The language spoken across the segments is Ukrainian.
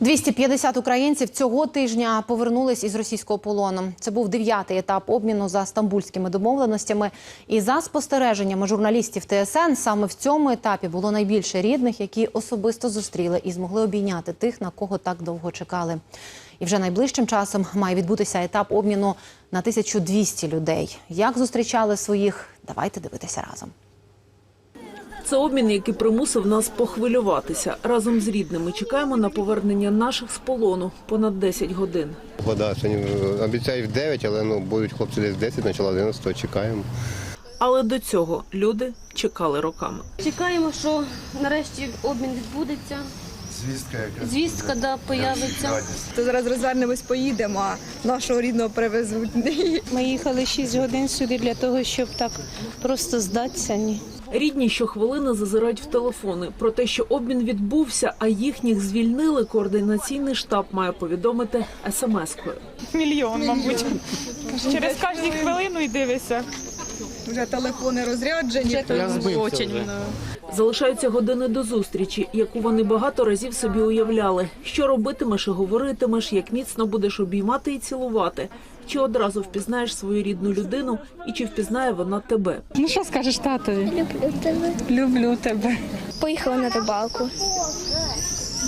250 українців цього тижня повернулись із російського полону. Це був дев'ятий етап обміну за стамбульськими домовленостями. І за спостереженнями журналістів ТСН саме в цьому етапі було найбільше рідних, які особисто зустріли і змогли обійняти тих, на кого так довго чекали. І вже найближчим часом має відбутися етап обміну на 1200 людей. Як зустрічали своїх? Давайте дивитися разом. Це обмін, який примусив нас похвилюватися. Разом з рідними чекаємо на повернення наших з полону понад 10 годин. Вода сьогодні е, обіцяють в 9, але ну будуть хлопці десь 10, почала 11, чекаємо. Але до цього люди чекали роками. Чекаємо, що нарешті обмін відбудеться. Звістка якась. Звістка да появиться. То зараз розвернемось, поїдемо, а нашого рідного привезуть. Ми їхали 6 годин сюди для того, щоб так просто здатися. Ні. Рідні щохвилини зазирають в телефони. Про те, що обмін відбувся, а їхніх звільнили, координаційний штаб має повідомити смс-кою. Мільйон, мабуть. Через кожну хвилину і дивишся. Вже телефони розряджені. Очень воно. Залишаються години до зустрічі, яку вони багато разів собі уявляли. Що робитимеш і говоритимеш, як міцно будеш обіймати і цілувати. Чи одразу впізнаєш свою рідну людину, і чи впізнає вона тебе? Ну що скажеш татові? Люблю тебе. Люблю тебе. Поїхала на рибалку.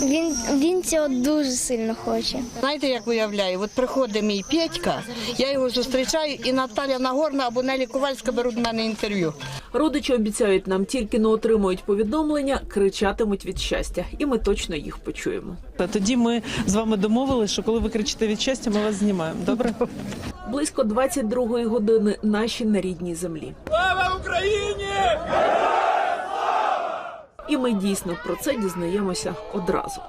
Він, він цього дуже сильно хоче. Знаєте, як уявляю? От приходить мій Петька, я його зустрічаю, і Наталя Нагорна або Нелі Ковальська беруть в мене інтерв'ю. Родичі обіцяють нам, тільки не отримують повідомлення, кричатимуть від щастя, і ми точно їх почуємо. Тоді ми з вами домовилися, що коли ви кричите від щастя, ми вас знімаємо. Добре? Близько 22-ї години наші на рідній землі. Слава Україні! І ми дійсно про це дізнаємося одразу.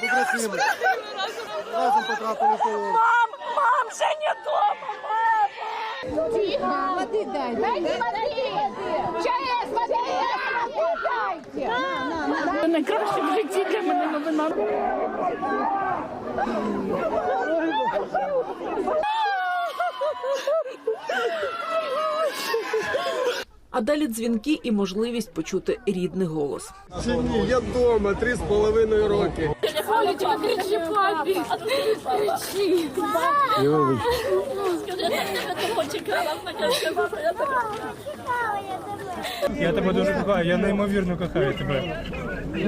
Побратими. Разом потрапили в полон. Найкраще в житті для мене новина. А далі дзвінки і можливість почути рідний голос. Чи ні, я вдома, три з половиною роки. Я тебе дуже кохаю, я неймовірно кохаю тебе. Ми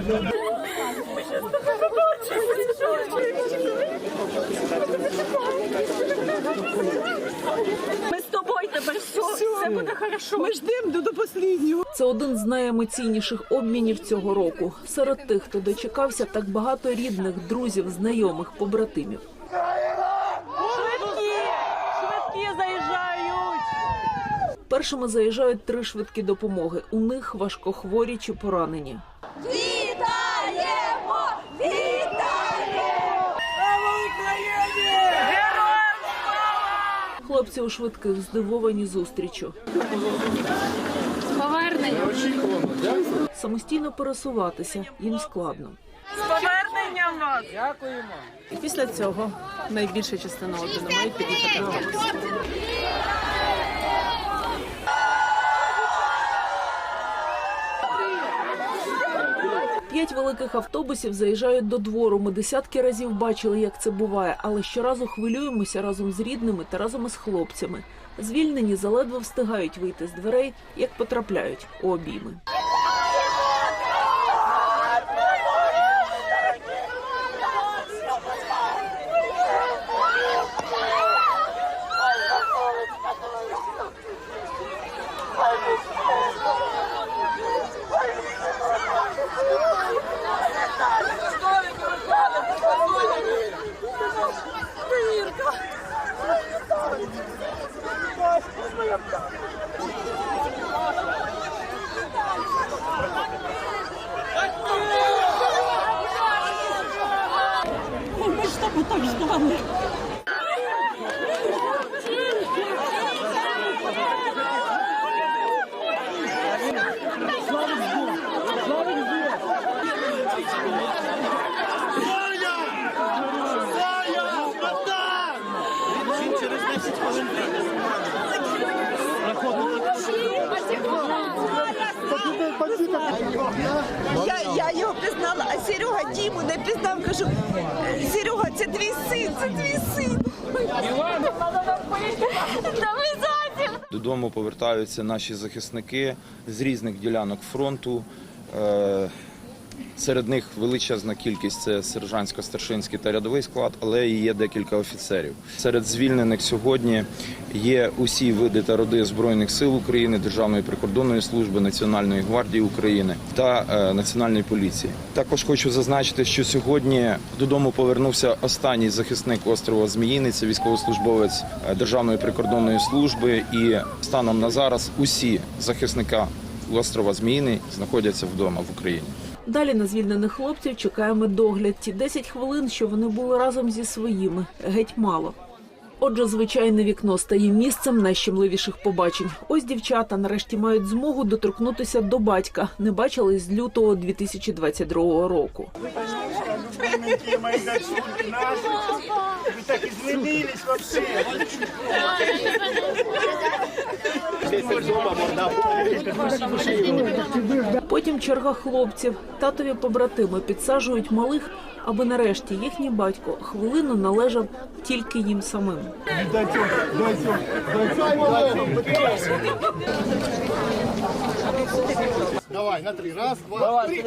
з тобою тебе все, все буде хорошо. Ми ждемо до, до останнього. Це один з найемоційніших обмінів цього року. Серед тих, хто дочекався, так багато рідних, друзів, знайомих, побратимів. Швидкі! Швидкі заїжджають! Першими заїжджають три швидкі допомоги. У них важкохворі чи поранені. Хлопці у швидких здивовані зустрічю. Повернення. Самостійно пересуватися їм складно. З поверненням вас! Дякуємо! І після цього найбільша частина має під'їхати П'ять великих автобусів заїжджають до двору. Ми десятки разів бачили, як це буває, але щоразу хвилюємося разом з рідними та разом із хлопцями. Звільнені заледве встигають вийти з дверей, як потрапляють у обійми. отак здали. Саня! Саня! Братан! Він через 10 хвилин пізнав. Кажу, Серега, це твій син, це твій син. Додому повертаються наші захисники з різних ділянок фронту. Серед них величезна кількість це сержантсько-старшинський та рядовий склад, але і є декілька офіцерів. Серед звільнених сьогодні є усі види та роди збройних сил України, Державної прикордонної служби, Національної гвардії України та е, Національної поліції. Також хочу зазначити, що сьогодні додому повернувся останній захисник острова Зміїний, це військовослужбовець е, Державної прикордонної служби. І станом на зараз усі захисника острова Зміїний знаходяться вдома в Україні. Далі на звільнених хлопців чекаємо догляд. Ті 10 хвилин, що вони були разом зі своїми, геть мало. Отже, звичайне вікно стає місцем найщемливіших побачень. Ось дівчата нарешті мають змогу доторкнутися до батька. Не бачили з лютого 2022 року. Потім черга хлопців. Татові побратими підсаджують малих, аби нарешті їхній батько хвилину належав тільки їм самим. Давай, на три. Раз, два, три.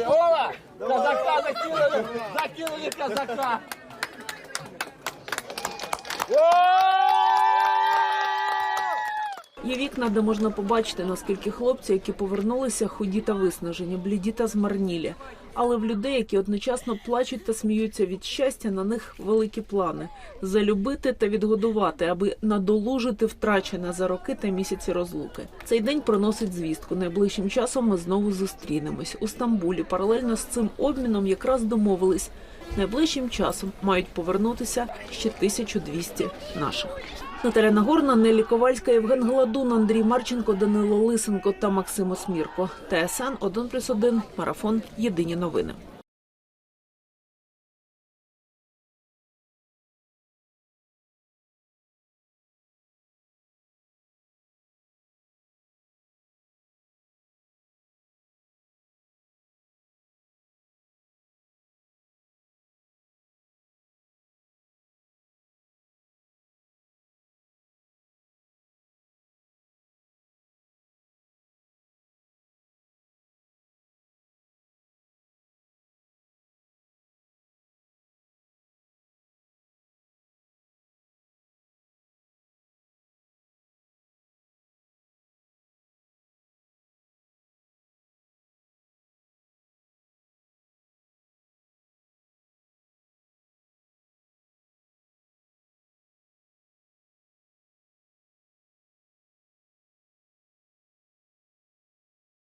Є вікна, де можна побачити, наскільки хлопці, які повернулися, худі та виснажені, бліді та змарнілі. Але в людей, які одночасно плачуть та сміються від щастя, на них великі плани залюбити та відгодувати, аби надолужити втрачене за роки та місяці розлуки. Цей день приносить звістку. Найближчим часом ми знову зустрінемось у Стамбулі. Паралельно з цим обміном якраз домовились. Найближчим часом мають повернутися ще 1200 наших. Наталя Нагорна, Нелі Ковальська, Євген Гладун, Андрій Марченко, Данило Лисенко та Максим Осмірко. ТСН 1+,1, Марафон. Єдині новини.